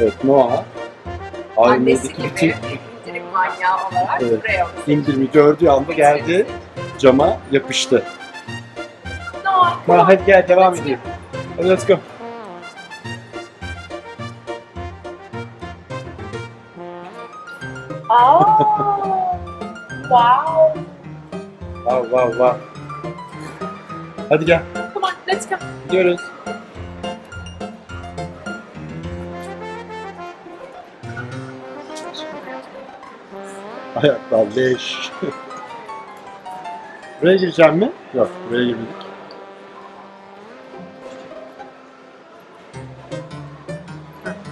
Evet Noah. Annesi gibi bütün indirim manyağı olarak Evet. buraya indirimi gördüğü anda geldi cama yapıştı. Noah, Ha, hadi gel devam edelim. Hadi let's go. Aa, wow. Wow wow wow. Hadi gel. Come on, let's go. Gidiyoruz. Ayaklar leş. buraya gireceğim mi? Yok, buraya girmedik.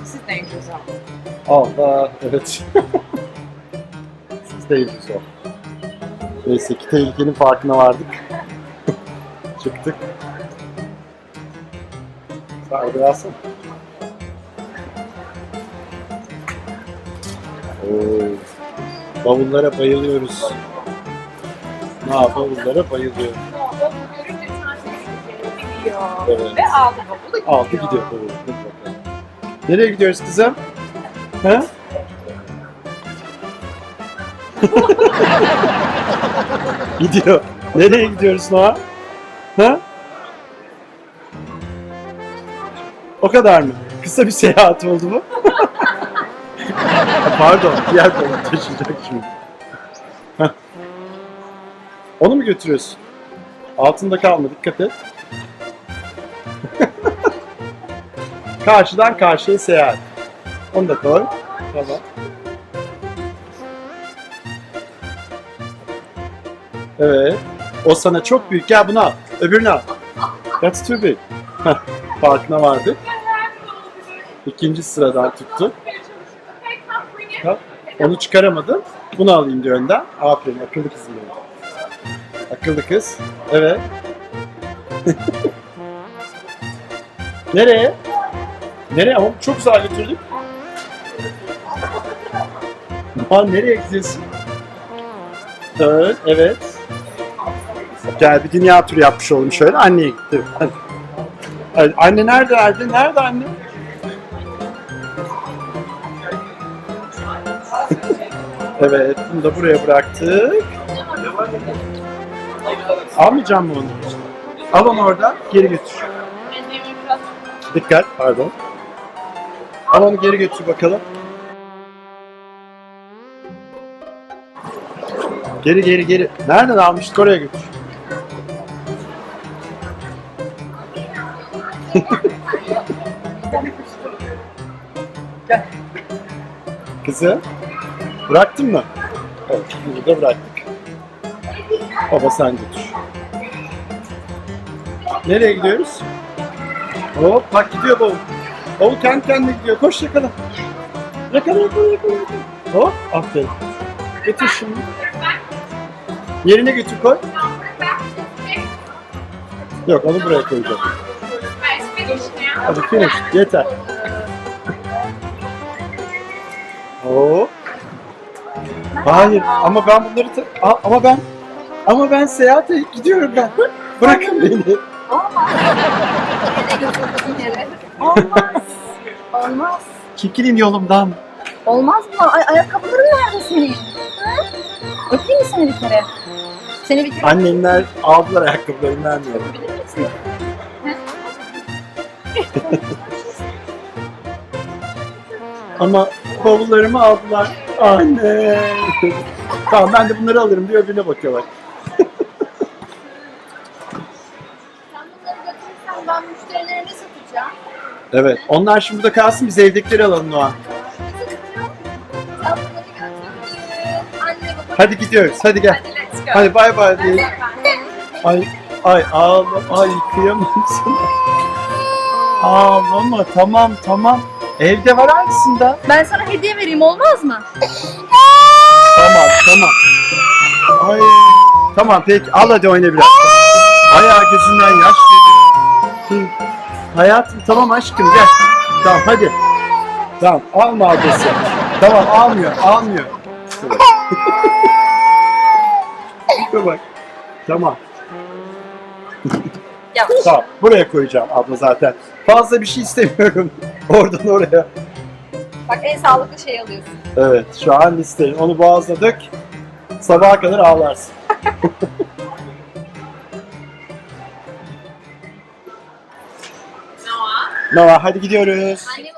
İs dangerous zone. Allah, evet. Siz değiliz o. Neyse ki tehlikenin farkına vardık. Çıktık. Sardı alsana. Oo, bavullara bayılıyoruz. Ne yap, bavullara bavulu gidiyor. Evet. Ve aldı bavulu gidiyor. Aldı gidiyor bavul. Hadi bakalım. Nereye gidiyoruz kızım? Ha? gidiyor. Nereye gidiyoruz Noah? Ha? O kadar mı? Kısa bir seyahat oldu bu. Pardon, diğer balık taşıyacak şimdi. Onu mu götürüyorsun? Altında kalma, dikkat et. Karşıdan karşıya seyahat. Onu da koy. Tamam. Evet. O sana çok büyük. Gel bunu al. Öbürünü al. That's too big. Farkına vardı. İkinci sıradan tuttu. Tamam. Onu çıkaramadım. Bunu alayım diyor önden. Aferin akıllı kızım benim. Akıllı kız. Evet. Nereye? Nereye? Ama çok uzağa götürdük. Aa, nereye gidiyorsun? Dön, evet. Gel bir dünya turu yapmış olalım şöyle. Anneye gitti. Anne nerede? Nerede? Nerede anne? Evet, bunu da buraya bıraktık. Almayacağım mı onu? Al onu oradan, geri götür. Dikkat, pardon. Al onu geri götür bakalım. Geri geri geri. Nereden almıştık oraya götür. Gel. Bıraktın mı? Evet, bunu da bıraktık. Baba sen götür. Nereye gidiyoruz? Hop bak gidiyor bavul. Bavul kendi kendine gidiyor. Koş yakala. Yakala yakala yakala. yakala. Hop aferin. Götür şimdi. Yerine götür koy. Yok onu buraya koyacağım. Hadi finish. Yeter. Hop. Hayır ama ben bunları ta- A- ama ben ama ben seyahate gidiyorum ben. Bırakın beni. Olmaz. Olmaz. Olmaz. Çekilin yolumdan. Olmaz mı? Ay, ayakkabıların nerede senin? Ha? Öpeyim mi seni bir kere? Seni bir kere Annenler aldılar ayakkabılarını vermiyorum. öpebilir misin? Ama bavullarımı aldılar. Anne. tamam ben de bunları alırım diyor öbürüne bakıyorlar. Sen bunları götürürsen ben müşterilerine satacağım. Evet. Onlar şimdi burada kalsın biz evdekileri alalım Noah. Sen bunları götür. Anne baba. Hadi gidiyoruz. Hadi gel. Hadi let's go. Hadi bay bay diyelim. efendim. Ay ay ağlama. Ay kıyamam sana. Ağlama tamam tamam. Evde var aynısında. Ben sana hediye vereyim olmaz mı? Tamam tamam. Ay tamam peki al hadi oyna biraz. Ayağı gözünden yaş geliyor. Hı. Hayatım tamam aşkım gel. Tamam hadi. Tamam alma ablası. Tamam almıyor almıyor. Şuna bak. Tamam. Yavaş. Tamam buraya koyacağım abla zaten. Fazla bir şey istemiyorum. Oradan oraya. Bak en sağlıklı şeyi alıyorsun. Evet şu an listeyim. Onu boğazla dök. Sabaha kadar ağlarsın. Noah. Noah hadi gidiyoruz. Anne